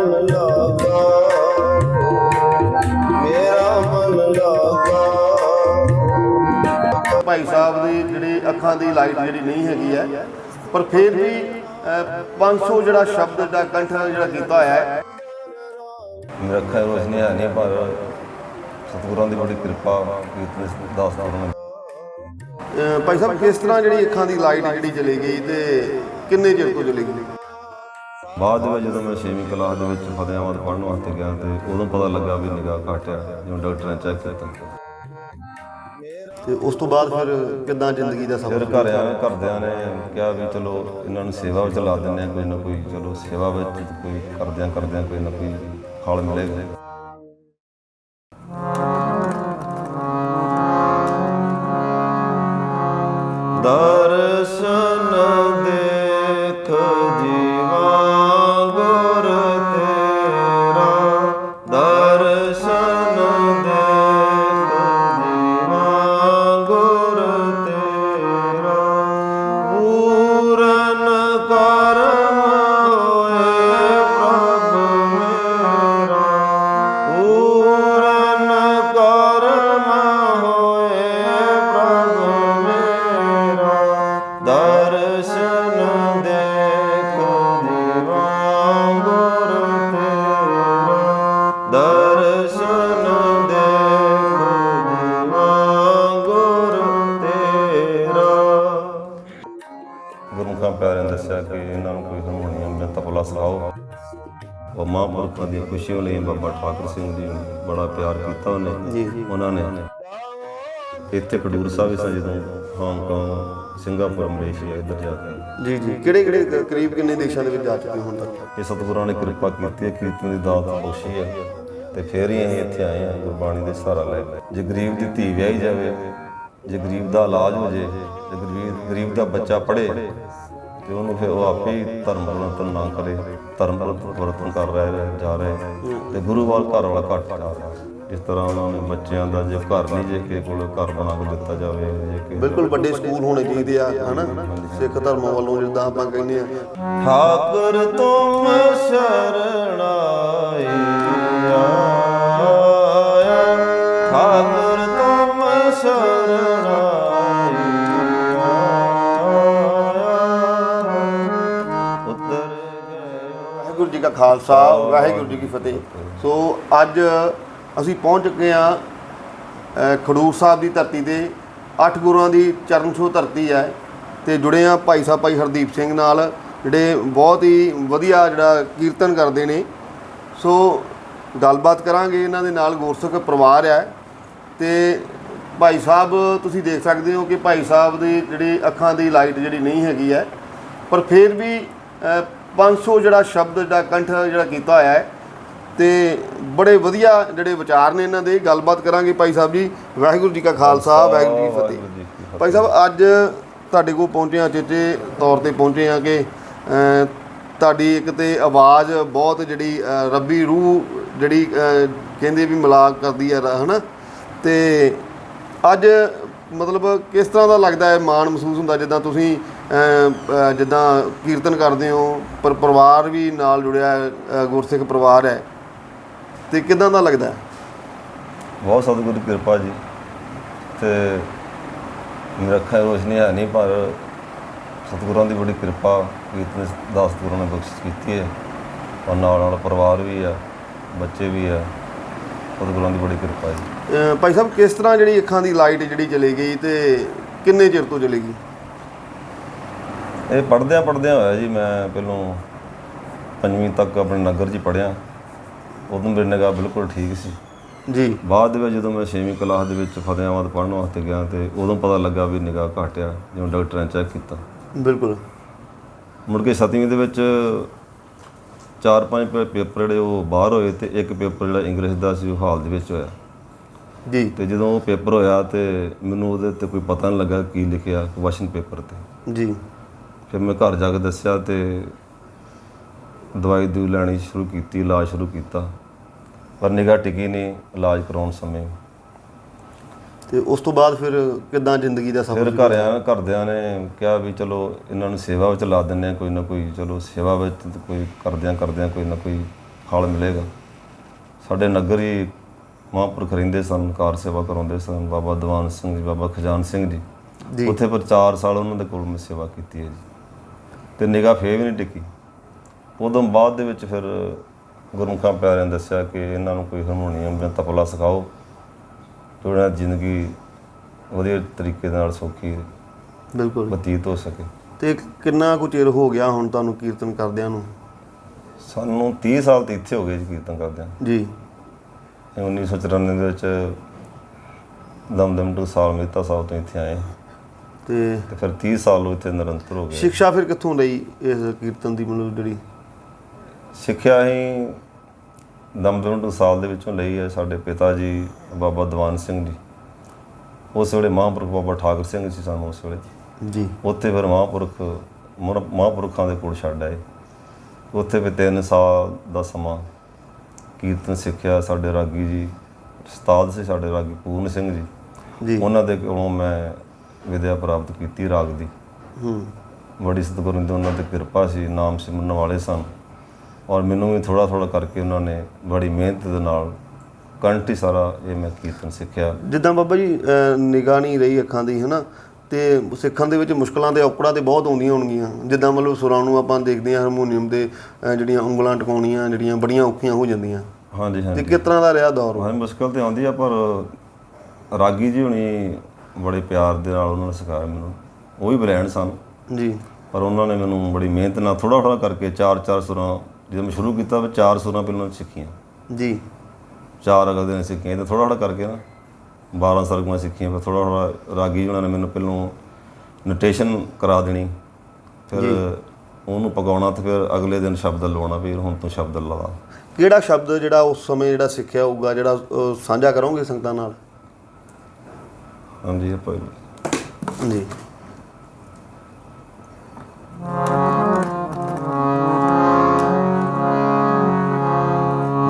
ਮਨ ਲਾਗਾ। ਮੇਰਾ ਮਨ ਲਾਗਾ। ਭਾਈ ਸਾਹਿਬ ਦੀ ਜਿਹੜੀ ਅੱਖਾਂ ਦੀ ਲਾਈਟ ਜਿਹੜੀ ਨਹੀਂ ਹੈਗੀ ਹੈ ਪਰ ਫਿਰ ਵੀ ਅਹ, 500 ਜਿਹੜਾ ਸ਼ਬਦ ਦਾ ਕੰਠ ਜਿਹੜਾ ਕੀਤਾ ਹੋਇਆ ਹੈ। ਮੇਰਾ ਅੱਖਾਂ ਦੀ ਰੋਸ਼ਨੀ ਹੈ ਨਹੀਂ ਪਰ ਸਤਿਗੁਰਾਂ ਦੀ ਬੜੀ ਕਿਰਪਾ ਕੀਰਤਨ ਦਾਸ ਅਹ, ਭਾਈ ਸਾਹਿਬ ਕਿਸ ਤਰ੍ਹਾਂ ਜਿਹੜੀ ਅੱਖਾਂ ਦੀ ਲਾਈਟ ਜਿਹੜੀ ਚਲੀ ਗਈ ਤੇ ਕਿੰਨੇ ਚਿਰ ਤੋਂ ਚਲੀ ਗਈ? ਬਾਅਦ ਵਿੱਚ ਜਦੋਂ ਮੈਂ 6ਵੀਂ ਕਲਾਸ ਦੇ ਵਿੱਚ ਫਤਿਆਬਾਦ ਪੜ੍ਹਨ ਵਾਸਤੇ ਗਿਆ ਤੇ ਉਦੋਂ ਪਤਾ ਲੱਗਾ ਵੀ ਨਿਗਾਹ ਘੱਟ ਆ ਜਦੋਂ ਡਾਕਟਰ ਨੇ ਚੈੱਕ ਕੀਤਾ। ਤੇ ਉਸ ਤੋਂ ਬਾਅਦ ਫਿਰ ਕਿੱਦਾਂ ਜ਼ਿੰਦਗੀ ਦਾ ਫਿਰ ਸਫ਼ਰ ਘਰ ਆਏ ਘਰਦਿਆਂ ਨੇ ਕਿਹਾ ਵੀ ਚਲੋ ਇਹਨਾਂ ਨੂੰ ਸੇਵਾ ਵਿੱਚ ਲਾ ਦਿੰਦੇ ਆ ਕੋਈ ਨਾ ਕੋਈ ਚਲੋ ਸੇਵਾ ਵਿੱਚ ਕੋਈ ਕਰਦਿਆਂ ਕਰਦਿਆਂ ਕੋਈ ਨਾ ਕੋਈ ਫਲ ਮਿਲੇਗਾ ਮਹਾਂਪੁਰਖਾਂ ਦੀਆਂ ਖੁਸ਼ੀਆਂ ਲਈ ਬਾਬਾ ਠਾਕੁਰ ਸਿੰਘ ਜੀ ਨੂੰ ਬੜਾ ਪਿਆਰ ਕੀਤਾ ਉਹਨੇ। ਉਹਨਾਂ ਨੇ। ਇੱਥੇ ਖਡੂਰ ਸਾਹਿਬ ਵਿੱਚ ਜਦੋਂ ਹਾਂਗਕਾਂਗ ਸਿੰਗਾਪੁਰ ਮਲੇਸ਼ੀਆ ਇੱਧਰ ਜਾ ਕੇ। ਜੀ ਜੀ। ਕਿਹੜੇ ਕਿਹੜੇ ਕਰੀਬ ਕਿੰਨੇ ਦੇਸ਼ਾਂ ਦੇ ਵਿੱਚ ਜਾ ਚੁੱਕੇ ਹੁਣ ਤੱਕ? ਇਹ ਸਤਿਗੁਰਾਂ ਨੇ ਕਿਰਪਾ ਕੀਤੀ ਹੈ ਕੀਰਤਨ ਦੀ ਦਾਤ ਬਖਸ਼ੀ ਹੈ। ਤੇ ਫੇਰ ਹੀ ਅਸੀਂ ਇੱਥੇ ਆਏ ਹਾਂ ਗੁਰਬਾਣੀ ਦੇ ਸਹਾਰਾ ਲੈ ਕੇ। ਜੇ ਗਰੀਬ ਦੀ ਧੀ ਵਿਆਹੀ ਜਾਵੇ ਜੇ ਗਰੀਬ ਦਾ ਇਲਾਜ ਹੋ ਜੇ ਜੇ ਗਰੀਬ ਗਰੀਬ ਦਾ ਬੱਚਾ ਪੜ੍ਹੇ ਤੇ ਉਹਨੂੰ ਫਿਰ ਉਹ ਆਪੇ ਹੀ ਧਰਮ ਪਰਿਵਰਤਨ ਨਾ ਕਰੇ ਧਰਮ ਪਰਿਵਰਤਨ ਕਰ ਰਿਹਾ ਜਾ ਰਿਹਾ ਤੇ ਗੁਰੂ ਵਾਲ ਘਰ ਵਾਲਾ ਘੱਟ ਜਾ ਰਿਹਾ। ਜਿਸ ਤਰ੍ਹਾਂ ਉਹਨਾਂ ਨੇ ਬੱਚਿਆਂ ਦਾ ਜੇ ਘਰ ਨਹੀਂ ਜੇ ਕਿਸੇ ਕੋਲ ਘਰ ਬਣਾ ਕੇ ਦਿੱਤਾ ਜਾਵੇ ਜੇ ਕਿ ਬਿਲਕੁਲ ਵੱਡੇ ਸਕੂਲ ਹੋਣੇ ਚਾਹੀਦੇ ਆ ਹਨਾ? ਸਿੱਖ ਧਰਮ ਵੱਲੋਂ ਜਿੱਦਾਂ ਆਪਾਂ ਕਹਿੰਦੇ ਆ। ਠਾਕੁਰ ਤੁਮ ਸ਼ਰਨ ਆਇਆ। ਠਾਕੁਰ ਤੁਮ ਖਾਲਸਾ ਵਾਹਿਗੁਰੂ ਜੀ ਕੀ ਫਤਿਹ। ਸੋ ਅੱਜ ਅਸੀਂ ਪਹੁੰਚ ਚੁੱਕੇ ਆ ਖਡੂਰ ਸਾਹਿਬ ਦੀ ਧਰਤੀ ਤੇ। ਅੱਠ ਗੁਰੂਆਂ ਦੀ ਚਰਨ ਛੋਹ ਧਰਤੀ ਹੈ ਤੇ ਜੁੜੇ ਆ ਭਾਈ ਸਾਹਿਬ ਭਾਈ ਹਰਦੀਪ ਸਿੰਘ ਨਾਲ ਜਿਹੜੇ ਬਹੁਤ ਹੀ ਵਧੀਆ ਜਿਹੜਾ ਕੀਰਤਨ ਕਰਦੇ ਨੇ। ਸੋ ਗੱਲਬਾਤ ਕਰਾਂਗੇ ਇਹਨਾਂ ਦੇ ਨਾਲ ਗੁਰਸਿੱਖ ਪਰਿਵਾਰ ਹੈ। ਤੇ ਭਾਈ ਸਾਹਿਬ ਤੁਸੀਂ ਦੇਖ ਸਕਦੇ ਹੋ ਕਿ ਭਾਈ ਸਾਹਿਬ ਦੀ ਜਿਹੜੀ ਅੱਖਾਂ ਦੀ ਲਾਈਟ ਜਿਹੜੀ ਨਹੀਂ ਹੈਗੀ ਹੈ। ਪਰ ਫਿਰ ਵੀ 500 ਜਿਹੜਾ ਸ਼ਬਦ ਦਾ ਕੰਠ ਜਿਹੜਾ ਕੀਤਾ ਹੋਇਆ ਹੈ ਤੇ ਬੜੇ ਵਧੀਆ ਜਿਹੜੇ ਵਿਚਾਰ ਨੇ ਇਹਨਾਂ ਦੇ ਗੱਲਬਾਤ ਕਰਾਂਗੇ ਭਾਈ ਸਾਹਿਬ ਜੀ। ਵਾਹਿਗੁਰੂ ਜੀ ਕਾ ਖਾਲਸਾ ਵਾਹਿਗੁਰੂ ਜੀ ਫਤਿਹ। ਭਾਈ ਸਾਹਿਬ ਅੱਜ ਤੁਹਾਡੇ ਕੋਲ ਪਹੁੰਚੇ ਆ ਚੇਚੇ ਤੌਰ ਤੇ ਪਹੁੰਚੇ ਆ ਕਿ ਤੁਹਾਡੀ ਇੱਕ ਤੇ ਆਵਾਜ਼ ਬਹੁਤ ਜਿਹੜੀ ਰੱਬੀ ਰੂਹ ਜਿਹੜੀ ਕਹਿੰਦੇ ਵੀ ਮਿਲਾਪ ਕਰਦੀ ਹੈ ਹਨਾ? ਤੇ ਅੱਜ ਮਤਲਬ ਕਿਸ ਤਰ੍ਹਾਂ ਦਾ ਲੱਗਦਾ ਹੈ ਮਾਣ ਮਹਿਸੂਸ ਹੁੰਦਾ ਜਿੱਦਾਂ ਤੁਸੀਂ ਜਿੱਦਾਂ ਕੀਰਤਨ ਕਰਦੇ ਹੋ ਪਰ ਪਰਿਵਾਰ ਵੀ ਨਾਲ ਜੁੜਿਆ ਹੈ, ਗੁਰਸਿੱਖ ਪਰਿਵਾਰ ਹੈ ਤੇ ਕਿਦਾਂ ਦਾ ਲੱਗਦਾ ਬਹੁਤ ਸਤਿਗੁਰੂ ਦੀ ਕਿਰਪਾ ਜੀ ਤੇ ਮੇਰਾ ਅੱਖਾਂ ਰੋਸ਼ਨੀ ਹੈ ਨਹੀਂ ਪਰ ਸਤਿਗੁਰਾਂ ਦੀ ਬੜੀ ਕਿਰਪਾ ਕੀਰਤਨ ਦਾਸ ਗੁਰਾਂ ਨੇ ਬਖਸ਼ਿਸ਼ ਕੀਤੀ ਹੈ ਔਰ ਨਾਲ ਨਾਲ ਪਰਿਵਾਰ ਵੀ ਆ ਬੱਚੇ ਵੀ ਆ ਸਤਿਗੁਰਾਂ ਦੀ ਬੜੀ ਕਿਰਪਾ ਜੀ। ਭਾਈ ਸਾਹਿਬ ਕਿਸ ਤਰ੍ਹਾਂ ਜਿਹੜੀ ਅੱਖਾਂ ਦੀ ਲਾਈਟ ਜਿਹੜੀ ਚਲੀ ਗਈ ਤੇ ਕਿੰਨੇ ਚਿਰ ਤੋਂ ਚਲੀ ਗਈ? ਇਹ ਪੜਦਿਆਂ ਪੜਦਿਆਂ ਹੋਇਆ ਜੀ ਮੈਂ ਪਹਿਲੋਂ ਪੰਜਵੀਂ ਤੱਕ ਆਪਣੇ ਨਗਰ 'ਚ ਪੜਿਆ ਉਦੋਂ ਮੇਰੀ ਨਿਗਾਹ ਬਿਲਕੁਲ ਠੀਕ ਸੀ। ਜੀ। ਬਾਅਦ ਦੇ ਵਿੱਚ ਜਦੋਂ ਮੈਂ 6ਵੀਂ ਕਲਾਸ ਦੇ ਵਿੱਚ ਫਤਿਆਬਾਦ ਪੜ੍ਹਨ ਵਾਸਤੇ ਗਿਆ ਤੇ ਉਦੋਂ ਪਤਾ ਲੱਗਾ ਵੀ ਨਿਗਾਹ ਘੱਟ ਆ ਜਦੋਂ ਡਾਕਟਰ ਨੇ ਚੈੱਕ ਕੀਤਾ। ਬਿਲਕੁਲ। ਮੁੜ ਕੇ 7ਵੀਂ ਦੇ ਵਿੱਚ ਚਾਰ ਪੰਜ ਪੇਪਰ ਜਿਹੜੇ ਉਹ ਬਾਹਰ ਹੋਏ ਤੇ ਇੱਕ ਪੇਪਰ ਜਿਹੜਾ ਇੰਗਲਿਸ਼ ਦਾ ਸੀ ਉਹ ਹਾਲ ਦੇ ਵਿੱਚ ਹੋਇਆ। ਜੀ। ਤੇ ਜਦੋਂ ਉਹ ਪੇਪਰ ਹੋਇਆ ਤੇ ਮੈਨੂੰ ਉਹਦੇ ਤੇ ਕੋਈ ਪਤਾ ਨਹੀਂ ਲੱਗਾ ਕੀ ਲਿਖਿਆ ਕੁਐਸਚਨ ਪੇਪਰ ਤੇ। ਜੀ। ਫਿਰ ਮੈਂ ਘਰ ਜਾ ਕੇ ਦੱਸਿਆ ਤੇ ਦਵਾਈ ਦੂ ਲੈਣੀ ਸ਼ੁਰੂ ਕੀਤੀ ਇਲਾਜ ਸ਼ੁਰੂ ਕੀਤਾ। ਪਰ ਨਿਗਾਹ ਟਿਕੀ ਨਹੀਂ ਇਲਾਜ ਕਰਾਉਣ ਸਮੇਂ। ਤੇ ਉਸ ਤੋਂ ਬਾਅਦ ਫਿਰ ਕਿਦਾਂ ਜ਼ਿੰਦਗੀ ਦਾ ਫਿਰ ਸਫ਼ਰ ਘਰ ਆਇਆ ਘਰਦਿਆਂ ਨੇ ਕਿਹਾ ਵੀ ਚਲੋ ਇਹਨਾਂ ਨੂੰ ਸੇਵਾ ਵਿੱਚ ਲਾ ਦਿੰਦੇ ਆ ਕੋਈ ਨਾ ਕੋਈ ਚਲੋ ਸੇਵਾ ਵਿੱਚ ਕੋਈ ਕਰਦਿਆਂ ਕਰਦਿਆਂ ਕੋਈ ਨਾ ਕੋਈ ਫਲ ਮਿਲੇਗਾ। ਸਾਡੇ ਨਗਰ ਹੀ ਮਹਾਂਪੁਰਖ ਰਹਿੰਦੇ ਸਨ ਕਾਰ ਸੇਵਾ ਕਰਾਉਂਦੇ ਸਨ। ਬਾਬਾ ਦੀਵਾਨ ਸਿੰਘ ਜੀ ਬਾਬਾ ਖਜਾਨ ਸਿੰਘ ਜੀ ਜੀ। ਉੱਥੇ ਪਰ 4 ਸਾਲ ਉਹਨਾਂ ਦੇ ਕੋਲ ਮੈਂ ਸੇਵਾ ਕੀਤੀ ਹੈ ਜੀ। ਤੇ ਨਿਗਾਹ ਫੇਰ ਵੀ ਨਹੀਂ ਟਿਕੀ। ਉਦੋਂ ਬਾਅਦ ਦੇ ਵਿੱਚ ਫਿਰ ਗੁਰਮੁਖਾਂ ਪਿਆਰਿਆਂ ਨੇ ਦੱਸਿਆ ਕਿ ਇਹਨਾਂ ਨੂੰ ਕੋਈ ਹਾਰਮੋਨੀਅਮ ਜਾਂ ਤਬਲਾ ਸਿਖਾਓ। ਦੀ ਜ਼ਿੰਦਗੀ ਵਧੀਆ ਤਰੀਕੇ ਨਾਲ ਸੌਖੀ ਬਿਲਕੁਲ। ਬਤੀਤ ਹੋ ਸਕੇ। ਤੇ ਕਿੰਨਾ ਕੁ ਚਿਰ ਹੋ ਗਿਆ ਹੁਣ ਤੁਹਾਨੂੰ ਕੀਰਤਨ ਕਰਦਿਆਂ ਨੂੰ? ਸਾਨੂੰ 30 ਸਾਲ ਤੇ ਇੱਥੇ ਹੋ ਗਏ ਜੀ ਕੀਰਤਨ ਕਰਦਿਆਂ ਜੀ। ਇਹ 1994 ਦੇ ਵਿੱਚ ਦਮਦਮ ਟੂ ਸਾਲ ਮਹਿਤਾ ਸਾਹਿਬ ਤੋਂ ਇੱਥੇ ਆਏ। ਤੇ ਤੇ ਫਿਰ 30 ਸਾਲ ਉਹ ਇੱਥੇ ਨਿਰੰਤਰ ਹੋ ਗਏ। ਸਿੱਖਿਆ ਫਿਰ ਕਿੱਥੋਂ ਲਈ ਇਸ ਕੀਰਤਨ ਦੀ ਮਤਲਬ ਜਿਹੜੀ? ਸਿੱਖਿਆ ਹੀ ਦਮਦਮ ਟੂ ਸਾਲ ਦੇ ਵਿੱਚੋਂ ਲਈ ਹੈ ਸਾਡੇ ਪਿਤਾ ਜੀ ਬਾਬਾ ਦੀਵਾਨ ਸਿੰਘ ਜੀ। ਉਸ ਵੇਲੇ ਮਹਾਂਪੁਰਖ ਬਾਬਾ ਠਾਕਰ ਸਿੰਘ ਸੀ ਸਾਨੂੰ ਉਸ ਵੇਲੇ। ਜੀ। ਉੱਥੇ ਫਿਰ ਮਹਾਂਪੁਰਖ ਮਹਾਂਪੁਰਖਾਂ ਦੇ ਕੋਲ ਛੱਡ ਆਏ। ਉੱਥੇ ਵੀ 3 ਸਾਲ ਦਾ ਸਮਾਂ ਕੀਰਤਨ ਸਿੱਖਿਆ ਸਾਡੇ ਰਾਗੀ ਜੀ ਉਸਤਾਦ ਸੀ ਸਾਡੇ ਰਾਗੀ ਪੂਰਨ ਸਿੰਘ ਜੀ। ਜੀ। ਉਹਨਾਂ ਦੇ ਕੋਲੋਂ ਮੈਂ ਵਿਦਿਆ ਪ੍ਰਾਪਤ ਕੀਤੀ ਰਾਗ ਦੀ। ਹੂੰ। ਬੜੀ ਸਤਿਗੁਰੂ ਦੀ ਉਹਨਾਂ ਤੇ ਕਿਰਪਾ ਸੀ ਨਾਮ ਸਿਮਰਨ ਵਾਲੇ ਸਨ। ਔਰ ਮੈਨੂੰ ਵੀ ਥੋੜਾ ਥੋੜਾ ਕਰਕੇ ਉਹਨਾਂ ਨੇ ਬੜੀ ਮਿਹਨਤ ਦੇ ਨਾਲ ਕੰਠ ਹੀ ਸਾਰਾ ਇਹ ਮੈਂ ਕੀਰਤਨ ਸਿੱਖਿਆ। ਜਿੱਦਾਂ ਬਾਬਾ ਜੀ ਨਿਗਾਹ ਨਹੀਂ ਰਹੀ ਅੱਖਾਂ ਦੀ ਹਨਾ? ਤੇ ਸਿੱਖਣ ਦੇ ਵਿੱਚ ਮੁਸ਼ਕਲਾਂ ਤੇ ਔਕੜਾਂ ਤੇ ਬਹੁਤ ਆਉਂਦੀਆਂ ਹੋਣਗੀਆਂ। ਜਿੱਦਾਂ ਮਤਲਬ ਸੁਰਾਂ ਨੂੰ ਆਪਾਂ ਦੇਖਦੇ ਹਾਂ ਹਾਰਮੋਨੀਅਮ ਦੇ ਅਹ, ਜਿਹੜੀਆਂ ਉਂਗਲਾਂ ਟਿਕਾਉਣੀਆਂ ਜਿਹੜੀਆਂ ਬੜੀਆਂ ਔਖੀਆਂ ਹੋ ਜਾਂਦੀਆਂ। ਹਾਂਜੀ ਤੇ ਹਾਂਜੀ ਕਿਸ ਤਰ੍ਹਾਂ ਦਾ ਰਿਹਾ ਦੌਰ? ਉਹ? ਹਾਂ ਮੁਸ਼ਕਲ ਤੇ ਆਉਂਦੀ ਆ ਪਰ ਰਾਗੀ ਜੀ ਹੁਣੀ ਬੜੇ ਪਿਆਰ ਦੇ ਨਾਲ ਉਹਨਾਂ ਨੇ ਸਿਖਾਇਆ ਮੈਨੂੰ। ਉਹ ਵੀ ਬ੍ਰੈਂਡ ਸਨ। ਜੀ। ਪਰ ਉਹਨਾਂ ਨੇ ਮੈਨੂੰ ਬੜੀ ਮਿਹਨਤ ਨਾਲ ਥੋੜਾ ਥੋੜਾ ਕਰਕੇ ਚਾਰ ਚਾਰ ਸੁਰਾਂ ਜਦੋਂ ਮੈਂ ਸ਼ੁਰੂ ਕੀਤਾ ਵੀ ਚਾਰ ਸੁਰਾਂ ਪਹਿਲਾਂ ਸਿੱਖੀਆਂ। ਜੀ। ਚਾਰ ਅਗਲੇ ਦਿਨ ਸਿੱਖੀਆਂ ਤੇ ਥੋੜਾ ਥੋੜਾ ਕਰਕੇ ਨਾ। 12 ਸਰਗਮਾਂ ਸਿੱਖੀਆਂ ਫਿਰ ਥੋੜਾ ਥੋੜਾ ਰਾਗੀ ਉਹਨਾਂ ਨੇ ਮੈਨੂੰ ਪਹਿਲੋਂ ਨੋਟੇਸ਼ਨ ਕਰਾ ਦੇਣੀ। ਫਿਰ ਉਹਨੂੰ ਪਗਾਉਣਾ ਤੇ ਫਿਰ ਅਗਲੇ ਦਿਨ ਸ਼ਬਦ ਲਵਾਉਣਾ ਵੀ ਹੁਣ ਤੂੰ ਸ਼ਬਦ ਲਾ। ਕਿਹੜਾ ਸ਼ਬਦ ਜਿਹੜਾ ਉਸ ਸਮੇਂ ਜਿਹੜਾ ਸਿੱਖਿਆ ਹੋਊਗਾ ਜਿਹੜਾ ਸਾਂਝਾ ਕਰੋਗੇ ਸੰਗਤਾਂ ਨਾਲ? ਹਾਂਜੀ ਆਪਾਂ ਜੀ।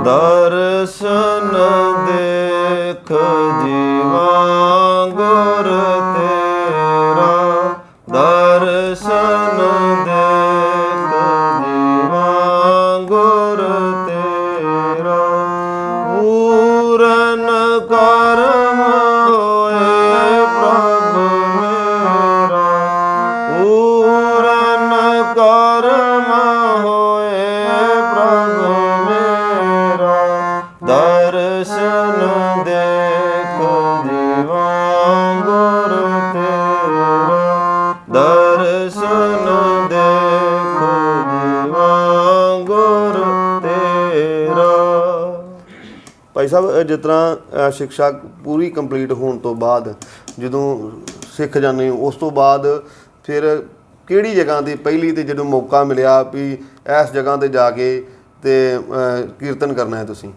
ਦਰਸ਼ਨ ਦੇਖ ਜੀਵਾ ਦੇਖ ਜੀਵਾ ਗੁਰ ਤੇਰਾ। ਭਾਈ ਸਾਹਿਬ ਜਿਸ ਤਰ੍ਹਾਂ ਅਹ, ਸਿੱਖਿਆ ਪੂਰੀ ਕੰਪਲੀਟ ਹੋਣ ਤੋਂ ਬਾਅਦ ਜਦੋਂ ਸਿੱਖ ਜਾਂਦੇ ਹੋ ਉਸ ਤੋਂ ਬਾਅਦ ਫਿਰ ਕਿਹੜੀ ਜਗ੍ਹਾ ਤੇ ਪਹਿਲੀ ਤੇ ਜਦੋਂ ਮੌਕਾ ਮਿਲਿਆ ਵੀ ਇਸ ਜਗ੍ਹਾ ਤੇ ਜਾ ਕੇ ਤੇ ਕੀਰਤਨ ਕਰਨਾ ਹੈ ਤੁਸੀਂ?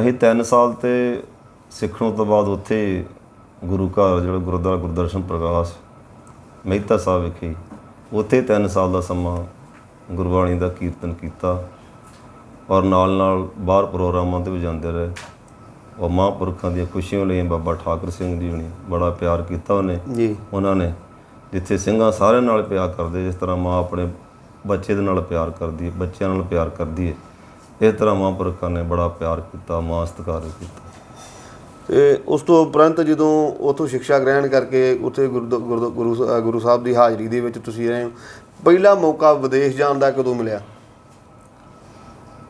ਅਸੀਂ 3 ਸਾਲ ਤੇ ਸਿੱਖਣ ਤੋਂ ਬਾਅਦ ਉੱਥੇ ਗੁਰੂ ਘਰ ਜਿਹੜਾ ਗੁਰਦੁਆਰਾ ਗੁਰਦਰਸ਼ਨ ਪ੍ਰਕਾਸ਼ ਮਹਿਤਾ ਸਾਹਿਬ ਵਿਖੇ ਉੱਥੇ 3 ਸਾਲ ਦਾ ਸਮਾਂ ਗੁਰਬਾਣੀ ਦਾ ਕੀਰਤਨ ਕੀਤਾ ਔਰ ਨਾਲ ਨਾਲ ਬਾਹਰ ਪ੍ਰੋਗਰਾਮਾਂ ਤੇ ਵੀ ਜਾਂਦੇ ਰਹੇ। ਉਹ ਮਹਾਂਪੁਰਖਾਂ ਦੀਆਂ ਖੁਸ਼ੀਆਂ ਲਈ ਬਾਬਾ ਠਾਕਰ ਸਿੰਘ ਜੀ ਨੇ ਬੜਾ ਪਿਆਰ ਕੀਤਾ ਉਹਨੇ। ਜੀ। ਉਹਨਾਂ ਨੇ ਜਿੱਥੇ ਸਿੰਘਾਂ ਸਾਰਿਆਂ ਨਾਲ ਪਿਆਰ ਕਰਦੇ ਜਿਸ ਤਰ੍ਹਾਂ ਮਾਂ ਆਪਣੇ ਬੱਚੇ ਦੇ ਨਾਲ ਪਿਆਰ ਕਰਦੀ ਹੈ ਬੱਚਿਆਂ ਨਾਲ ਪਿਆਰ ਕਰਦੀ ਹੈ। ਇਸ ਤਰ੍ਹਾਂ ਮਹਾਂਪੁਰਖਾਂ ਨੇ ਬੜਾ ਪਿਆਰ ਕੀਤਾ ਮਾਂ ਸਤਿਕਾਰ ਕੀਤਾ। ਤੇ ਉਸ ਤੋਂ ਉਪਰੰਤ ਜਦੋਂ ਉਥੋਂ ਸਿੱਖਿਆ ਗ੍ਰਹਿਣ ਕਰਕੇ ਉੱਥੇ ਗੁਰੂ ਗੁਰੂ ਸਾਹਿਬ ਦੀ ਹਾਜ਼ਰੀ ਦੇ ਵਿੱਚ ਤੁਸੀਂ ਰਹੇ ਹੋ ਪਹਿਲਾ ਮੌਕਾ ਵਿਦੇਸ਼ ਜਾਣ ਦਾ ਕਦੋਂ ਮਿਲਿਆ?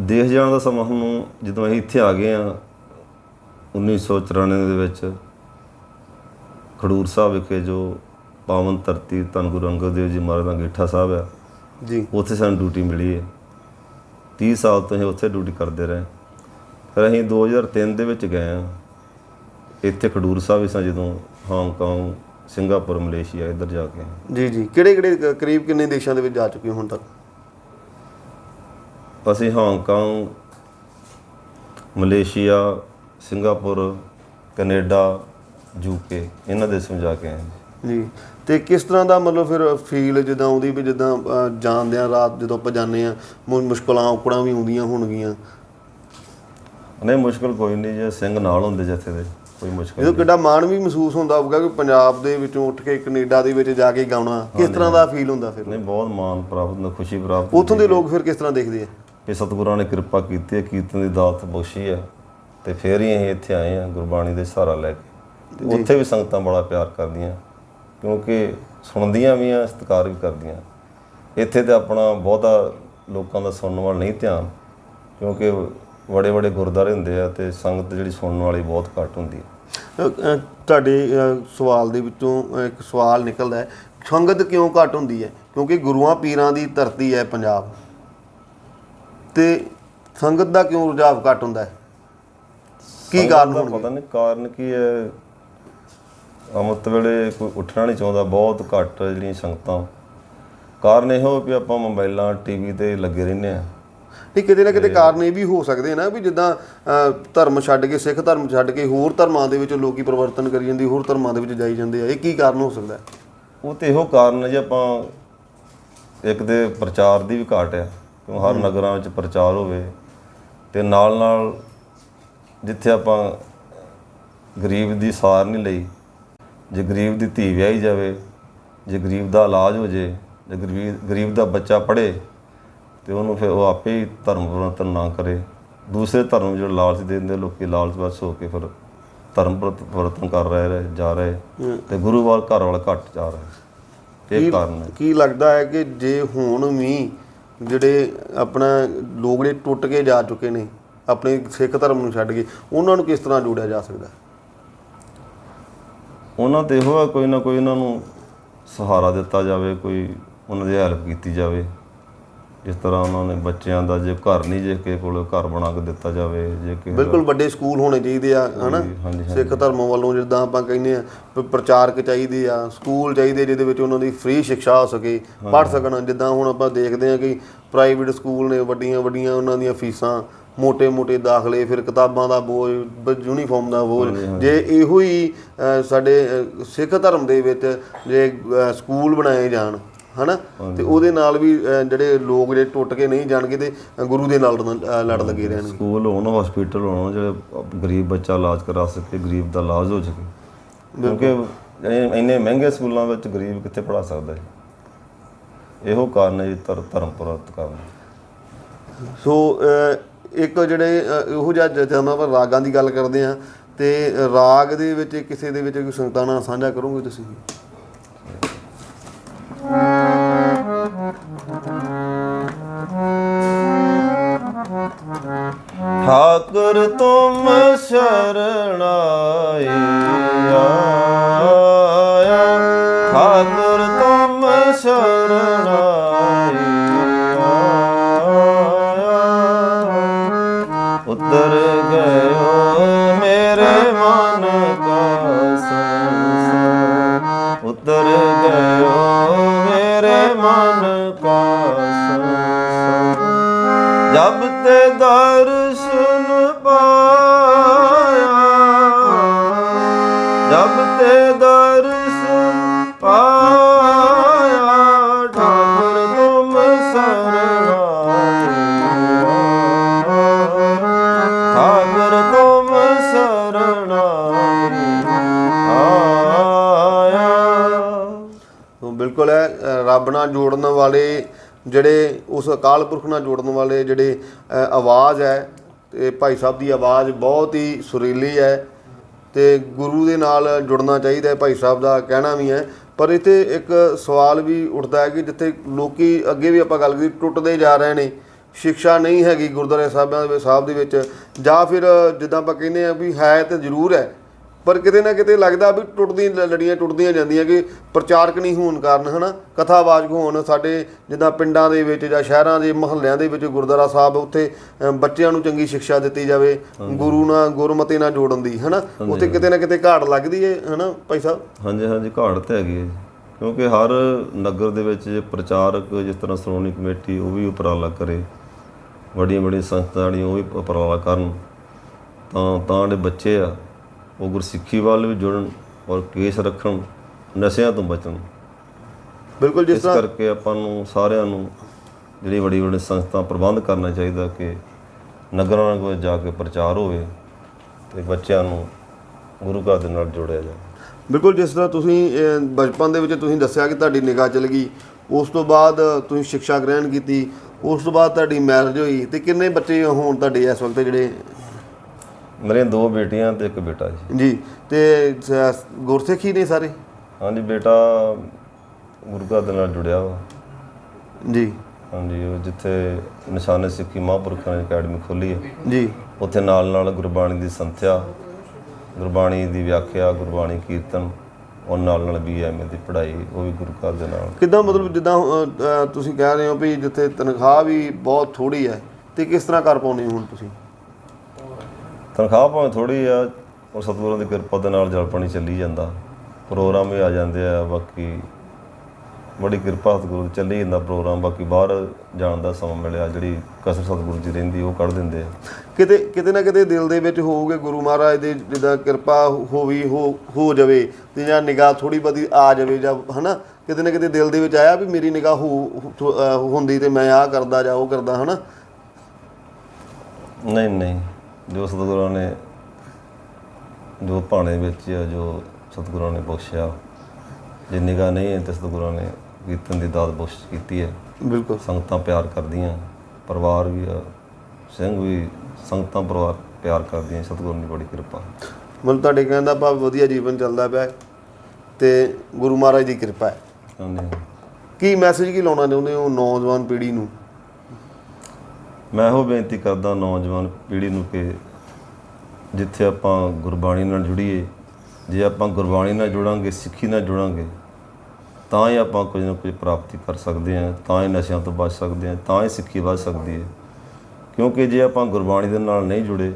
ਦੇਸ਼ ਜਾਣ ਦਾ ਸਮਾਂ ਨੂੰ ਜਦੋਂ ਅਸੀਂ ਇੱਥੇ ਆ ਗਏ ਆ 1994 ਦੇ ਵਿੱਚ ਖਡੂਰ ਸਾਹਿਬ ਵਿਖੇ ਜੋ ਪਾਵਨ ਧਰਤੀ ਧੰਨ ਗੁਰੂ ਅੰਗਦ ਦੇਵ ਜੀ ਮਹਾਰਾਜ ਦਾ ਗੇਠਾ ਸਾਹਿਬ ਆ ਜੀ। ਉੱਥੇ ਸਾਨੂੰ ਡਿਊਟੀ ਮਿਲੀ ਹੈ। 30 ਸਾਲ ਤੋਂ ਅਸੀਂ ਉੱਥੇ ਡਿਊਟੀ ਕਰਦੇ ਰਹੇ। ਫਿਰ ਅਸੀਂ 2003 ਦੇ ਵਿੱਚ ਗਏ ਆ ਇੱਥੇ ਖਡੂਰ ਸਾਹਿਬ ਵੀ ਸਾਂ ਜਦੋਂ ਹਾਂਗਕਾਂਗ ਸਿੰਗਾਪੁਰ ਮਲੇਸ਼ੀਆ ਇੱਧਰ ਜਾ ਕੇ ਆਏ। ਜੀ ਜੀ। ਕਿਹੜੇ ਕਿਹੜੇ ਕਰੀਬ ਕਿੰਨੇ ਦੇਸ਼ਾਂ ਦੇ ਵਿੱਚ ਜਾ ਚੁੱਕੇ ਹੋ ਹੁਣ ਤੱਕ? ਅਸੀਂ Hong Kong Malaysia Singapore Canada UK ਇਹਨਾਂ ਦੇਸ਼ਾਂ ਜਾ ਕੇ ਆਏ। ਜੀ। ਤੇ ਕਿਸ ਤਰ੍ਹਾਂ ਦਾ ਮਤਲਬ ਫਿਰ ਫੀਲ ਜਿੱਦਾਂ ਆਉਂਦੀ ਵੀ ਜਿੱਦਾਂ ਜਾਂਦੇ ਆ ਰਾਤ ਜਦੋਂ ਆਪਾਂ ਜਾਂਦੇ ਆ ਮੁਸ਼ਕਲਾਂ ਔਕੜਾਂ ਵੀ ਆਉਂਦੀਆਂ ਹੋਣਗੀਆਂ? ਨਹੀਂ ਮੁਸ਼ਕਲ ਕੋਈ ਨਹੀਂ ਜੇ ਸਿੰਘ ਨਾਲ ਹੁੰਦੇ ਜਥੇ ਦੇ। ਕੋਈ ਮੁਸ਼ਕਲ ਜਦੋਂ ਕਿੱਡਾ ਮਾਣ ਵੀ ਮਹਿਸੂਸ ਹੁੰਦਾ ਹੋਊਗਾ ਕਿ ਪੰਜਾਬ ਦੇ ਵਿੱਚੋਂ ਉੱਠ ਕੇ ਕੈਨੇਡਾ ਦੇ ਵਿੱਚ ਜਾ ਕੇ ਗਾਉਣਾ ਕਿਸ ਤਰ੍ਹਾਂ ਦਾ ਫੀਲ ਹੁੰਦਾ ਫਿਰ? ਨਹੀਂ ਬਹੁਤ ਮਾਣ ਪ੍ਰਾਪਤ ਹੁੰਦਾ ਖੁਸ਼ੀ ਪ੍ਰਾਪਤ ਉੱਥੋਂ ਦੇ ਲੋਕ ਫਿਰ ਕਿਸ ਤਰ੍ਹਾਂ ਦੇਖਦੇ ਆ? ਕਿ ਸਤਿਗੁਰਾਂ ਨੇ ਕਿਰਪਾ ਕੀਤੀ ਹੈ ਕੀਰਤਨ ਦੀ ਦਾਤ ਬਖਸ਼ੀ ਹੈ ਤੇ ਫੇਰ ਹੀ ਅਸੀਂ ਇੱਥੇ ਆਏ ਆ ਗੁਰਬਾਣੀ ਦੇ ਸਹਾਰਾ ਲੈ ਕੇ। ਤੇ ਉੱਥੇ ਵੀ ਸੰਗਤਾਂ ਬੜਾ ਪਿਆਰ ਕਰਦੀਆਂ ਕਿਉਂਕਿ ਸੁਣਦੀਆਂ ਵੀ ਆ ਸਤਿਕਾਰ ਵੀ ਕਰਦੀਆਂ। ਇੱਥੇ ਤੇ ਆਪਣਾ ਬਹੁਤਾ ਲੋਕਾਂ ਦਾ ਸੁਣਨ ਵੱਲ ਨਹੀਂ ਧਿਆਨ ਕਿਉਂਕਿ ਬੜੇ ਬੜੇ ਗੁਰਦੁਆਰੇ ਹੁੰਦੇ ਆ ਤੇ ਸੰਗਤ ਜਿਹੜੀ ਸੁਣਨ ਵਾਲੀ ਬਹੁਤ ਘੱਟ ਹੁੰਦੀ ਹੈ। ਤੁਹਾਡੇ ਸਵਾਲ ਦੇ ਵਿੱਚੋਂ ਇੱਕ ਸਵਾਲ ਨਿਕਲਦਾ ਹੈ। ਸੰਗਤ ਕਿਉਂ ਘੱਟ ਹੁੰਦੀ ਹੈ? ਕਿਉਂਕਿ ਗੁਰੂਆਂ ਪੀਰਾਂ ਦੀ ਧਰਤੀ ਹੈ ਪੰਜਾਬ। ਤੇ ਸੰਗਤ ਦਾ ਕਿਉਂ ਰੁਝਾਵ ਘੱਟ ਹੁੰਦਾ ਹੈ? ਕੀ ਕਾਰਨ ਹੋਣਗੇ? ਪਤਾ ਨਹੀਂ ਕਾਰਨ ਕੀ ਹੈ? ਅੰਮ੍ਰਿਤ ਵੇਲੇ ਕੋਈ ਉੱਠਣਾ ਨਹੀਂ ਚਾਹੁੰਦਾ ਬਹੁਤ ਘੱਟ ਜਿਹੜੀਆਂ ਸੰਗਤਾਂ। ਕਾਰਨ ਇਹੋ ਵੀ ਆਪਾਂ ਮੋਬਾਈਲਾਂ ਟੀਵੀ ਤੇ ਲੱਗੇ ਰਹਿੰਦੇ ਆ ਨਹੀਂ ਕਿਤੇ ਨਾ ਕਿਤੇ ਕਾਰਨ ਇਹ ਵੀ ਹੋ ਸਕਦੇ ਨਾ ਵੀ ਜਿੱਦਾਂ ਧਰਮ ਛੱਡ ਕੇ ਸਿੱਖ ਧਰਮ ਛੱਡ ਕੇ ਹੋਰ ਧਰਮਾਂ ਦੇ ਵਿੱਚ ਲੋਕੀ ਪਰਿਵਰਤਨ ਕਰੀ ਜਾਂਦੀ ਹੋਰ ਧਰਮਾਂ ਦੇ ਵਿੱਚ ਜਾਈ ਜਾਂਦੇ ਆ। ਇਹ ਕੀ ਕਾਰਨ ਹੋ ਸਕਦਾ? ਉਹ ਤੇ ਇਹੋ ਕਾਰਨ ਹੈ ਜੀ ਆਪਾਂ ਇੱਕ ਤੇ ਪ੍ਰਚਾਰ ਦੀ ਵੀ ਘਾਟ ਹੈ ਕਿਉਂ ਹਰ ਨਗਰਾਂ ਵਿੱਚ ਪ੍ਰਚਾਰ ਹੋਵੇ ਤੇ ਨਾਲ ਨਾਲ ਜਿੱਥੇ ਆਪਾਂ ਗਰੀਬ ਦੀ ਸਾਰ ਨਹੀਂ ਲਈ ਜੇ ਗਰੀਬ ਦੀ ਧੀ ਵਿਆਹੀ ਜਾਵੇ ਜੇ ਗਰੀਬ ਦਾ ਇਲਾਜ ਹੋ ਜੇ ਜੇ ਗਰੀਬ ਗਰੀਬ ਦਾ ਬੱਚਾ ਪੜ੍ਹੇ ਤੇ ਉਹਨੂੰ ਫਿਰ ਉਹ ਆਪੇ ਹੀ ਧਰਮ ਪਰਿਵਰਤਨ ਨਾ ਕਰੇ। ਦੂਸਰੇ ਧਰਮ ਜਿਹੜਾ ਲਾਲਚ ਦੇ ਦਿੰਦੇ ਲੋਕੀ ਲਾਲਚ ਵਸ ਹੋ ਕੇ ਫਿਰ ਧਰਮ ਪਰਿਵ- ਪਰਿਵਰਤਨ ਕਰ ਰਹੇ ਰਹੇ ਜਾ ਰਹੇ। ਤੇ ਗੁਰੂ ਵਾਲ ਘਰ ਵਾਲ ਘੱਟ ਜਾ ਰਹੇ। ਇਹ ਕਾਰਨ ਹੈ। ਕੀ ਲੱਗਦਾ ਹੈ ਕਿ ਜੇ ਹੁਣ ਵੀ ਜਿਹੜੇ ਆਪਣਾ ਲੋਕ ਜਿਹੜੇ ਟੁੱਟ ਕੇ ਜਾ ਚੁੱਕੇ ਨੇ ਆਪਣੇ ਸਿੱਖ ਧਰਮ ਨੂੰ ਛੱਡ ਕੇ ਉਹਨਾਂ ਨੂੰ ਕਿਸ ਤਰ੍ਹਾਂ ਜੋੜਿਆ ਜਾ ਸਕਦਾ? ਹੈ? ਉਹਨਾਂ ਤੇ ਇਹੋ ਹੈ ਕੋਈ ਨਾ ਕੋਈ ਉਹਨਾਂ ਨੂੰ ਸਹਾਰਾ ਦਿੱਤਾ ਜਾਵੇ ਕੋਈ ਉਹਨਾਂ ਦੀ ਹੈਲਪ ਕੀਤੀ ਜਾਵੇ। ਜਿਸ ਤਰ੍ਹਾਂ ਉਹਨਾਂ ਨੇ ਬੱਚਿਆਂ ਦਾ ਜੇ ਘਰ ਨਹੀਂ ਜੇ ਕਿਸੇ ਕੋਲ ਘਰ ਬਣਾ ਕੇ ਦਿੱਤਾ ਜਾਵੇ ਜੇ ਕਿਸੇ ਬਿਲਕੁਲ ਵੱਡੇ ਸਕੂਲ ਹੋਣੇ ਚਾਹੀਦੇ ਆ ਹਨਾ? ਸਿੱਖ ਧਰਮ ਵੱਲੋਂ ਜਿੱਦਾਂ ਆਪਾਂ ਕਹਿੰਦੇ ਆ ਪ੍ਰਚਾਰਕ ਚਾਹੀਦੇ ਆ ਸਕੂਲ ਚਾਹੀਦੇ ਜਿਹਦੇ ਵਿੱਚ ਉਹਨਾਂ ਦੀ ਫ੍ਰੀ ਸਿੱਖਿਆ ਹੋ ਸਕੇ ਪੜ੍ਹ ਸਕਣ। ਜਿੱਦਾਂ ਹੁਣ ਆਪਾਂ ਦੇਖਦੇ ਆ ਕਿ ਪ੍ਰਾਈਵੇਟ ਸਕੂਲ ਨੇ ਵੱਡੀਆਂ ਵੱਡੀਆਂ ਉਹਨਾਂ ਦੀਆਂ ਫੀਸਾਂ ਮੋਟੇ ਮੋਟੇ ਦਾਖਲੇ ਫਿਰ ਕਿਤਾਬਾਂ ਦਾ ਬੋਝ ਯੂਨੀਫਾਰਮ ਦਾ ਬੋਝ। ਜੇ ਇਹੋ ਹੀ ਸਾਡੇ ਸਿੱਖ ਧਰਮ ਦੇ ਵਿੱਚ ਜੇ ਸਕੂਲ ਬਣਾਏ ਜਾਣ ਹਨਾ? ਤੇ ਉਹਦੇ ਨਾਲ ਵੀ ਜਿਹੜੇ ਲੋਕ ਜਿਹੜੇ ਟੁੱਟ ਕੇ ਨਹੀਂ ਜਾਣਗੇ ਤੇ ਗੁਰੂ ਦੇ ਨਾਲ ਲੜ ਲੱਗੇ ਰਹਿਣਗੇ। ਸਕੂਲ ਹੋਣ ਹਸਪੀਟਲ ਹੋਣ ਜਿਹੜੇ ਗਰੀਬ ਬੱਚਾ ਇਲਾਜ ਕਰਾ ਸਕੇ ਗਰੀਬ ਦਾ ਇਲਾਜ ਹੋ ਸਕੇ। ਕਿਉਂਕਿ ਇੰਨੇ ਮਹਿੰਗੇ ਸਕੂਲਾਂ ਵਿੱਚ ਗਰੀਬ ਕਿੱਥੇ ਪੜਾ ਸਕਦਾ ਹੈ? ਇਹੋ ਕਾਰਨ ਹੈ ਜੀ ਧਰ- ਧਰਮ ਪਰਵਰਤ ਕਰਨ। ਸੋ ਇੱਕ ਜਿਹੜੇ ਇਹੋ ਜਿਹਾ ਜਦੋਂ ਆਪਾਂ ਰਾਗਾਂ ਦੀ ਗੱਲ ਕਰਦੇ ਆ ਤੇ ਰਾਗ ਦੇ ਵਿੱਚ ਕਿਸੇ ਦੇ ਵਿੱਚ ਕੋਈ ਸੰਗਤਾਂ ਨਾਲ ਸਾਂਝਾ ਕਰੋਗੇ ਤੁਸੀਂ? ਠਾਕੁਰ ਤੁਮ ਸ਼ਰਣਾਏ ਆਇਆ ਜੋੜਨ ਵਾਲੇ ਜਿਹੜੇ ਉਸ ਅਕਾਲ ਪੁਰਖ ਨਾਲ ਜੋੜਨ ਵਾਲੇ ਜਿਹੜੇ ਆਵਾਜ਼ ਹੈ, ਤੇ ਭਾਈ ਸਾਹਿਬ ਦੀ ਆਵਾਜ਼ ਬਹੁਤ ਹੀ ਸੁਰੀਲੀ ਹੈ ਤੇ ਗੁਰੂ ਦੇ ਨਾਲ ਜੁੜਨਾ ਚਾਹੀਦਾ ਹੈ, ਭਾਈ ਸਾਹਿਬ ਦਾ ਕਹਿਣਾ ਵੀ ਹੈ। ਪਰ ਇੱਥੇ ਇੱਕ ਸਵਾਲ ਵੀ ਉੱਠਦਾ ਹੈ ਕਿ ਜਿੱਥੇ ਲੋਕੀ ਅੱਗੇ ਵੀ ਆਪਾਂ ਗੱਲ ਕੀਤੀ ਟੁੱਟਦੇ ਜਾ ਰਹੇ ਨੇ ਸਿੱਖਿਆ ਨਹੀਂ ਹੈਗੀ ਗੁਰਦੁਆਰੇ ਸਾਹਿਬਾਂ ਦੇ ਸਾਹਿਬ ਦੇ ਵਿੱਚ, ਜਾਂ ਫਿਰ ਜਿੱਦਾਂ ਆਪਾਂ ਕਹਿੰਦੇ ਆ ਵੀ ਹੈ ਤੇ ਜ਼ਰੂਰ ਹੈ। ਪਰ ਕਿਤੇ ਨਾ ਕਿਤੇ ਲੱਗਦਾ ਵੀ ਟੁੱਟਦੀਆਂ ਲੜੀਆਂ ਟੁੱਟਦੀਆਂ ਜਾਂਦੀਆਂ ਕਿ ਪ੍ਰਚਾਰਕ ਨਹੀਂ ਹੋਣ ਕਾਰਨ ਹਨਾ? ਕਥਾਵਾਚਕ ਹੋਣ ਸਾਡੇ ਜਿੱਦਾਂ ਪਿੰਡਾਂ ਦੇ ਵਿੱਚ ਜਾਂ ਸ਼ਹਿਰਾਂ ਦੇ ਮਹੱਲਿਆਂ ਦੇ ਵਿੱਚ ਗੁਰਦੁਆਰਾ ਸਾਹਿਬ ਉੱਥੇ ਬੱਚਿਆਂ ਨੂੰ ਚੰਗੀ ਸਿੱਖਿਆ ਦਿੱਤੀ ਜਾਵੇ ਗੁਰੂ ਨਾਲ ਗੁਰਮਤਿ ਨਾਲ ਜੋੜਨ ਦੀ ਹਨਾ? ਉੱਥੇ ਕਿਤੇ ਨਾ ਕਿਤੇ ਘਾਟ ਲੱਗਦੀ ਹੈ ਹਨਾ ਭਾਈ ਸਾਹਿਬ? ਹਾਂਜੀ ਹਾਂਜੀ ਘਾਟ ਤੇ ਹੈਗੀ ਹੈ। ਕਿਉਂਕਿ ਹਰ ਨਗਰ ਦੇ ਵਿੱਚ ਪ੍ਰਚਾਰਕ ਜਿਸ ਤਰ੍ਹਾਂ ਸ਼੍ਰੋਮਣੀ ਕਮੇਟੀ ਉਹ ਵੀ ਉਪਰਾਲਾ ਕਰੇ ਵੱਡੀਆਂ ਵੱਡੀਆਂ ਸੰਸਥਾਵਾਂ ਜਿਹੜੀਆਂ ਉਹ ਵੀ ਉਪਰਾਲਾ ਕਰਨ ਤਾਂ ਤਾਂ ਜਿਹੜੇ ਬੱਚੇ ਆ ਉਹ ਗੁਰਸਿੱਖੀ ਵੱਲ ਵੀ ਜੁੜਨ ਔਰ ਕੇਸ ਰੱਖਣ ਨਸ਼ਿਆਂ ਤੋਂ ਬਚਣ। ਬਿਲਕੁਲ ਜਿਸ ਇਸ ਤਰ੍ਹਾਂ ਕਰਕੇ ਆਪਾਂ ਨੂੰ ਸਾਰਿਆਂ ਨੂੰ ਜਿਹੜੀ ਵੱਡੀ ਵੱਡੀ ਸੰਸਥਾ ਪ੍ਰਬੰਧ ਕਰਨਾ ਚਾਹੀਦਾ ਕਿ ਨਗਰਾਂ ਵਿੱਚ ਜਾ ਕੇ ਪ੍ਰਚਾਰ ਹੋਵੇ ਤੇ ਬੱਚਿਆਂ ਨੂੰ ਗੁਰੂ ਘਰ ਦੇ ਨਾਲ ਜੋੜਿਆ ਜਾਵੇ। ਬਿਲਕੁਲ ਜਿਸ ਤਰ੍ਹਾਂ ਤੁਸੀਂ ਅਹ, ਬਚਪਨ ਦੇ ਵਿੱਚ ਤੁਸੀਂ ਦੱਸਿਆ ਕਿ ਤੁਹਾਡੀ ਨਿਗਾਹ ਚਲ ਗਈ ਉਸ ਤੋਂ ਬਾਅਦ ਤੁਸੀਂ ਸਿੱਖਿਆ ਗ੍ਰਹਿਣ ਕੀਤੀ ਉਸ ਤੋਂ ਬਾਅਦ ਤੁਹਾਡੀ ਮੈਰਿਜ ਹੋਈ ਤੇ ਕਿੰਨੇ ਬੱਚੇ ਹੋਣ ਤੁਹਾਡੇ ਇਸ ਵਕਤ ਜਿਹੜੇ ਮੇਰੀਆਂ ਦੋ ਬੇਟੀਆਂ ਤੇ ਇੱਕ ਬੇਟਾ ਜੀ। ਜੀ ਤੇ ਸ- ਗੁਰਸਿੱਖ ਹੀ ਨੇ ਸਾਰੇ? ਹਾਂਜੀ ਬੇਟਾ ਗੁਰੂ ਘਰ ਦੇ ਨਾਲ ਜੁੜਿਆ ਵਾ। ਜੀ। ਹਾਂਜੀ ਉਹ ਜਿੱਥੇ ਨਿਸ਼ਾਨੇ ਸਿੱਖੀ ਮਹਾਂਪੁਰਖਾਂ ਨੇ ਅਕੈਡਮੀ ਖੋਲੀ ਹੈ ਜੀ। ਉੱਥੇ ਨਾਲ ਨਾਲ ਗੁਰਬਾਣੀ ਦੀ ਸੰਥਿਆ ਗੁਰਬਾਣੀ ਦੀ ਵਿਆਖਿਆ ਗੁਰਬਾਣੀ ਕੀਰਤਨ ਉਹ ਨਾਲ ਨਾਲ ਬੀਐਮਏ ਦੀ ਪੜ੍ਹਾਈ ਉਹ ਵੀ ਗੁਰੂ ਘਰ ਦੇ ਨਾਲ। ਕਿੱਦਾਂ ਮਤਲਬ ਜਿੱਦਾਂ ਅ, ਅ, ਤੁਸੀਂ ਕਹਿ ਰਹੇ ਹੋ ਵੀ ਜਿੱਥੇ ਤਨਖਾਹ ਵੀ ਬਹੁਤ ਥੋੜੀ ਹੈ ਤੇ ਕਿਸ ਤਰ੍ਹਾਂ ਕਰ ਪਾਉਂਦੇ ਹੋ ਹੁਣ ਤੁਸੀਂ? ਤਨਖਾਹ ਭਾਵੇਂ ਥੋੜੀ ਆ ਪਰ ਸਤਿਗੁਰਾਂ ਦੀ ਕਿਰਪਾ ਦੇ ਨਾਲ ਜਲ ਪਾਣੀ ਚੱਲੀ ਜਾਂਦਾ। ਪ੍ਰੋਗਰਾਮ ਵੀ ਆ ਜਾਂਦੇ ਆ ਬਾਕੀ ਬੜੀ ਕਿਰਪਾ ਸਤਿਗੁਰੂ ਦੀ ਚੱਲੀ ਜਾਂਦਾ ਪ੍ਰੋਗਰਾਮ ਬਾਕੀ ਬਾਹਰ ਜਾਣ ਦਾ ਸਮਾਂ ਮਿਲਿਆ ਜਿਹੜੀ ਕਸਰ ਸਤਿਗੁਰੂ ਜੀ ਰਹਿੰਦੀ ਉਹ ਕੱਢ ਦਿੰਦੇ ਆ। ਕਿਤੇ ਕਿਤੇ ਨਾ ਕਿਤੇ ਦਿਲ ਦੇ ਵਿੱਚ ਹੋਊਗੇ ਗੁਰੂ ਮਹਾਰਾਜ ਦੀ ਜਿੱਦਾਂ ਕਿਰਪਾ ਹੋਵੀ ਹੋ ਹੋ ਜਾਵੇ ਤੇ ਜਾਂ ਨਿਗਾਹ ਥੋੜੀ ਬਹੁਤੀ ਆ ਜਾਵੇ ਜਾਂ ਹਨਾ ਕਿਤੇ ਨਾ ਕਿਤੇ ਦਿਲ ਦੇ ਵਿੱਚ ਆਇਆ ਵੀ ਮੇਰੀ ਨਿਗਾਹ ਹੋ ਹੁੰਦੀ ਤੇ ਮੈਂ ਆਹ ਕਰਦਾ ਜਾਂ ਉਹ ਕਰਦਾ ਹਨਾ? ਨਹੀਂ ਨਹੀਂ। ਜੋ ਸਤਿਗੁਰਾਂ ਨੇ ਜੋ ਭਾਣੇ ਵਿੱਚ ਆ ਜੋ ਸਤਿਗੁਰਾਂ ਨੇ ਬਖਸ਼ਿਆ ਜੇ ਨਿਗਾਹ ਨਹੀਂ ਹੈ ਤੇ ਸਤਿਗੁਰਾਂ ਨੇ ਕੀਰਤਨ ਦੀ ਦਾਤ ਬਖਸ਼ ਕੀਤੀ ਹੈ। ਬਿਲਕੁਲ। ਸੰਗਤਾਂ ਪਿਆਰ ਕਰਦੀਆਂ ਪਰਿਵਾਰ ਵੀ ਆ, ਸਿੰਘ ਵੀ ਸੰਗਤਾਂ ਪਰਿਵਾਰ ਪਿਆਰ ਕਰਦੀਆਂ ਸਤਿਗੁਰੂ ਦੀ ਬੜੀ ਕਿਰਪਾ। ਮਤਲਬ ਤੁਹਾਡੇ ਕਹਿਣ ਦਾ ਭਾਵ ਵਧੀਆ ਜੀਵਨ ਚੱਲਦਾ ਪਿਆ ਤੇ ਗੁਰੂ ਮਹਾਰਾਜ ਦੀ ਕਿਰਪਾ ਹੈ। ਹਾਂਜੀ ਕੀ ਮੈਸੇਜ ਕੀ ਲਾਉਣਾ ਚਾਹੁੰਦੇ ਹੋ ਨੌਜਵਾਨ ਪੀੜ੍ਹੀ ਨੂੰ? ਮੈਂ ਇਹੋ ਬੇਨਤੀ ਕਰਦਾ ਨੌਜਵਾਨ ਪੀੜ੍ਹੀ ਨੂੰ ਕਿ ਜਿੱਥੇ ਆਪਾਂ ਗੁਰਬਾਣੀ ਨਾਲ ਜੁੜੀਏ, ਜੇ ਆਪਾਂ ਗੁਰਬਾਣੀ ਨਾਲ ਜੁੜਾਂਗੇ, ਸਿੱਖੀ ਨਾਲ ਜੁੜਾਂਗੇ, ਤਾਂ ਹੀ ਆਪਾਂ ਕੁਝ ਨਾ ਕੁਝ ਪ੍ਰਾਪਤੀ ਕਰ ਸਕਦੇ ਹਾਂ, ਤਾਂ ਹੀ ਨਸ਼ਿਆਂ ਤੋਂ ਬਚ ਸਕਦੇ ਹਾਂ, ਤਾਂ ਹੀ ਸਿੱਖੀ ਵੱਧ ਸਕਦੀ ਹੈ। ਕਿਉਂਕਿ ਜੇ ਆਪਾਂ ਗੁਰਬਾਣੀ ਦੇ ਨਾਲ ਨਹੀਂ ਜੁੜੇ,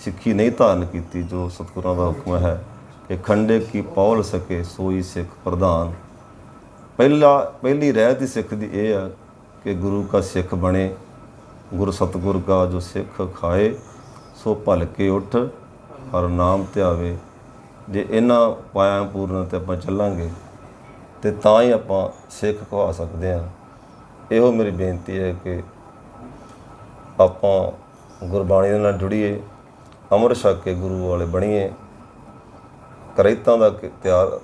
ਸਿੱਖੀ ਨਹੀਂ ਧਾਰਨ ਕੀਤੀ, ਜੋ ਸਤਿਗੁਰਾਂ ਦਾ ਹੁਕਮ ਹੈ ਕਿ ਖੰਡੇ ਕੀ ਪੌਲ ਸਕੇ, ਸੋਈ ਸਿੱਖ ਪ੍ਰਧਾਨ। ਪਹਿਲਾ, ਪਹਿਲੀ ਰਹਿਤ ਹੀ ਸਿੱਖ ਦੀ ਇਹ ਆ ਕਿ ਗੁਰੂ ਕਾ ਸਿੱਖ ਬਣੇ ਗੁਰ ਸਤਗੁਰ ਕਾ ਜੋ ਸਿੱਖ ਖਾਏ, ਸੋ ਭਲ ਕੇ ਉਠ, ਹਰ ਨਾਮ ਧਿਆਵੇ। ਜੇ ਇਹਨਾਂ ਪਾਇਆ ਪੂਰਨ ਤੇ ਆਪਾਂ ਚੱਲਾਂਗੇ, ਤੇ ਤਾਂ ਹੀ ਆਪਾਂ ਸਿੱਖ ਖਵਾ ਸਕਦੇ ਹਾਂ। ਇਹੋ ਮੇਰੀ ਬੇਨਤੀ ਹੈ ਕਿ ਆਪਾਂ ਗੁਰਬਾਣੀ ਦੇ ਨਾਲ ਜੁੜੀਏ, ਅਮਰ ਛਕ ਕੇ ਗੁਰੂ ਵਾਲੇ ਬਣੀਏ, ਕਰੇਤਾਂ ਦਾ ਕ- ਤਿਆਰ,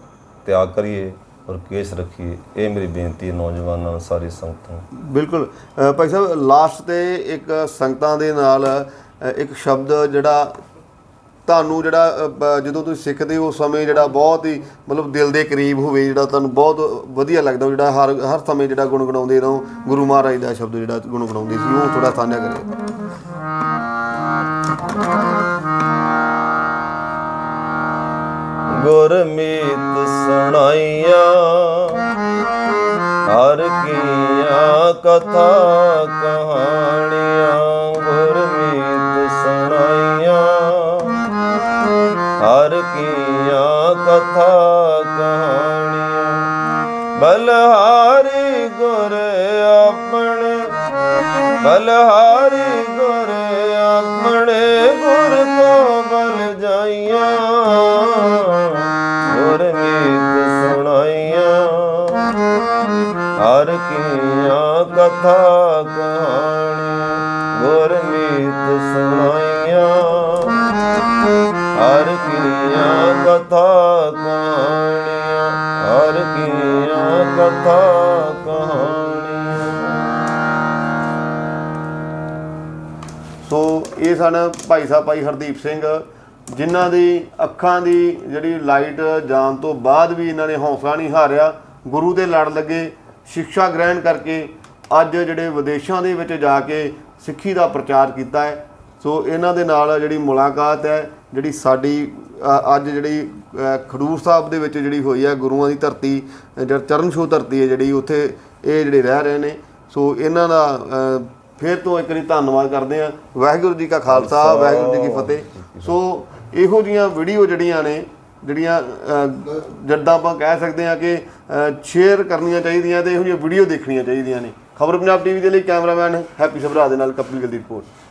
ਤਿਆਗ ਕਰੀਏ। ਔਰ ਕੇਸ ਰੱਖੀਏ ਇਹ ਮੇਰੀ ਬੇਨਤੀ ਹੈ ਨੌਜਵਾਨਾਂ ਨੂੰ ਸਾਰੀ ਸੰਗਤਾਂ ਨੂੰ। ਬਿਲਕੁਲ। ਅ, ਭਾਈ ਸਾਹਿਬ ਲਾਸਟ ਤੇ ਇੱਕ ਸੰਗਤਾਂ ਦੇ ਨਾਲ ਅ, ਇੱਕ ਸ਼ਬਦ ਜਿਹੜਾ ਤੁਹਾਨੂੰ ਜਿਹੜਾ ਅ, ਬ- ਜਦੋਂ ਤੁਸੀਂ ਸਿੱਖਦੇ ਹੋ ਉਸ ਸਮੇਂ ਜਿਹੜਾ ਬਹੁਤ ਹੀ ਮਤਲਬ ਦਿਲ ਦੇ ਕਰੀਬ ਹੋਵੇ ਜਿਹੜਾ ਤੁਹਾਨੂੰ ਬਹੁਤ ਵਧੀਆ ਲੱਗਦਾ ਹੋਵੇ, ਜਿਹੜਾ ਹਰ ਹਰ ਸਮੇਂ ਜਿਹੜਾ ਗੁਣਗੁਣਾਉਂਦੇ ਰਹੋ ਗੁਰੂ ਮਹਾਰਾਜ ਦਾ ਸ਼ਬਦ ਜਿਹੜਾ ਗੁਣਗੁਣਾਉਂਦੇ ਸੀ ਉਹ ਥੋੜਾ ਸਾਂਝਾ ਕਰਿਓ। ਗੁਰਮੀਤ ਸੁਣਾਈਆ। ਹਰ ਕੀਆਂ ਕਥਾ ਕਹਾਣੀਆਂ ਗੁਰਮੀਤ ਸੁਣਾਈਆ। ਹਰ ਕੀਆਂ ਕਥਾ ਕਹਾਣੀਆਂ। ਬਲਹਾਰੀ ਗੁਰ ਆਪਣੇ, ਬਲਹਾਰੀ ਕੀਆਂ ਕਥਾ ਕਹਾਣੀ ਗੁਰ ਸੁਣਾਈਆਂ। ਹਰ ਕੀਆਂ ਕਥਾ ਕਹਾਣੀਆਂ ਹਰ ਕੀਆਂ ਕਥਾ ਕਹਾਣੀਆਂ ਸੋ ਇਹ ਸਨ ਭਾਈ ਸਾਹਿਬ, ਭਾਈ ਹਰਦੀਪ ਸਿੰਘ, ਜਿਨ੍ਹਾਂ ਦੀ ਅੱਖਾਂ ਦੀ ਜਿਹੜੀ ਲਾਈਟ ਜਾਣ ਤੋਂ ਬਾਅਦ ਵੀ ਇਹਨਾਂ ਨੇ ਹੌਸਲਾ ਨਹੀਂ ਹਾਰਿਆ, ਗੁਰੂ ਦੇ ਲੜ ਲੱਗੇ। ਸਿੱਖਿਆ ਗ੍ਰਹਿਣ ਕਰਕੇ ਅੱਜ ਜਿਹੜੇ ਵਿਦੇਸ਼ਾਂ ਦੇ ਵਿੱਚ ਜਾ ਕੇ ਸਿੱਖੀ ਦਾ ਪ੍ਰਚਾਰ ਕੀਤਾ ਹੈ। ਸੋ ਇਹਨਾਂ ਦੇ ਨਾਲ ਜਿਹੜੀ ਮੁਲਾਕਾਤ ਹੈ, ਜਿਹੜੀ ਸਾਡੀ ਅੱਜ ਜਿਹੜੀ ਖਡੂਰ ਸਾਹਿਬ ਦੇ ਵਿੱਚ ਜਿਹੜੀ ਹੋਈ ਹੈ, ਗੁਰੂਆਂ ਦੀ ਧਰਤੀ ਜਿਹੜਾ ਚਰਨ ਛੋਹ ਧਰਤੀ ਹੈ ਜਿਹੜੀ, ਉੱਥੇ ਇਹ ਜਿਹੜੇ ਰਹਿ ਰਹੇ ਨੇ। ਸੋ ਇਹਨਾਂ ਦਾ ਫਿਰ ਤੋਂ ਇੱਕ ਵਾਰੀ ਧੰਨਵਾਦ ਕਰਦੇ ਆ ਵਾਹਿਗੁਰੂ ਜੀ ਕਾ ਖਾਲਸਾ, ਵਾਹਿਗੁਰੂ ਜੀ ਕੀ ਫਤਿਹ। ਸੋ ਇਹੋ ਜੀਆਂ ਵੀਡੀਓ ਜਿਹੜੀਆਂ ਨੇ ਜਿਹੜੀਆਂ ਜੱਦਾਂ ਆਪਾਂ ਕਹਿ ਸਕਦੇ ਹਾਂ ਕਿ ਸ਼ੇਅਰ ਕਰਨੀਆਂ ਚਾਹੀਦੀਆਂ ਤੇ ਇਹੋ ਜਿਹੀਆਂ ਵੀਡੀਓ ਦੇਖਣੀਆਂ ਚਾਹੀਦੀਆਂ ਨੇ। ਖਬਰ ਪੰਜਾਬ ਟੀਵੀ ਦੇ ਲਈ ਕੈਮਰਾਮੈਨ ਹੈਪੀ ਸਭਰਾ ਦੇ ਨਾਲ ਕਪਿਲ ਗਿੱਲ ਦੀ ਰਿਪੋਰਟ।